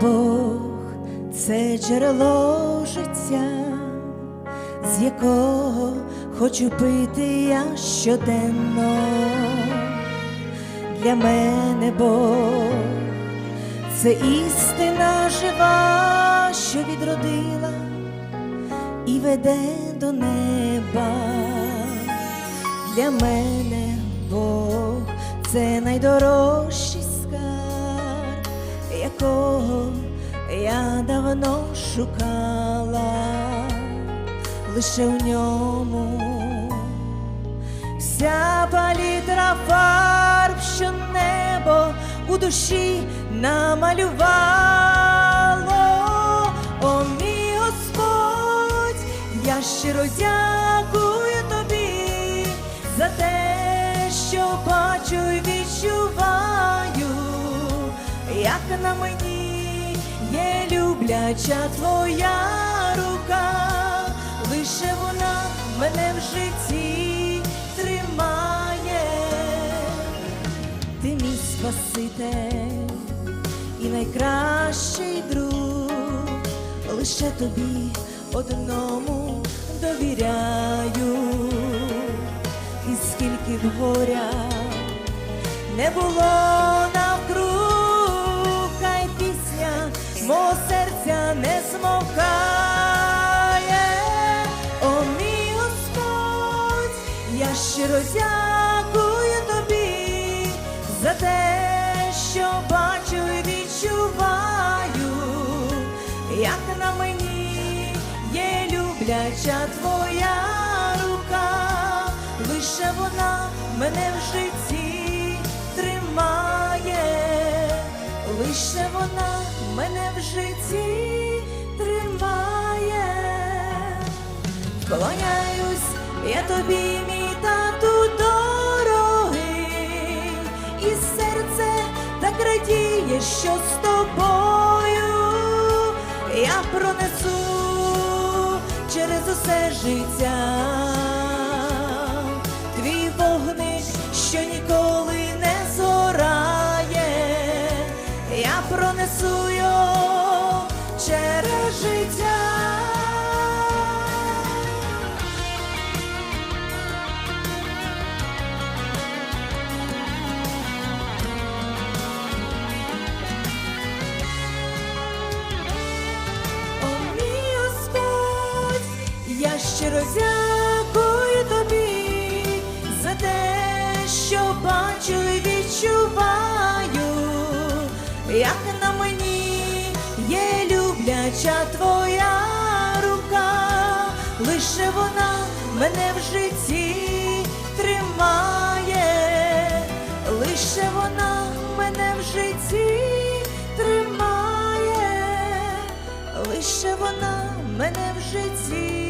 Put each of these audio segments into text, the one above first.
Бог це джерело життя, з якого хочу пити я щоденно. Для мене Бог це істина жива, що відродила і веде до неба. Для мене Бог це найдорожчий скарб, якого я давно шукала, лише в ньому вся палітра фарб, що небо у душі намалювало. О, мій Господь, я щиро дякую тобі за те, що бачу і відчуваю, як на мені є любляча твоя рука, лише вона мене в житті тримає, ти мій спаситель і найкращий друг, лише тобі одному довіряю, і скільки б горя не було не змовкає. О, мій Господь, я щиро дякую тобі за те, що бачу і відчуваю, як на мені є любляча твоя рука, лише вона мене в житті тримає, лише вона мене в житті Вклоняюсь я тобі, мій тату дорогий, і серце так радіє, що з тобою я пронесу через усе життя. Твій вогник, що ніколи не згорає, я пронесу щиро дякую тобі за те, що бачу і відчуваю, як на мені є любляча твоя рука, лише вона мене в житті тримає, лише вона мене в житті тримає, лише вона мене в житті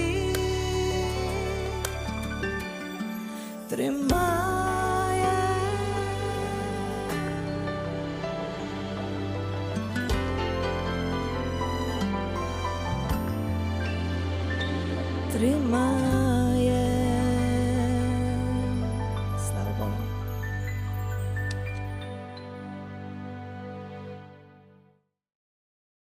тримає. Тримає.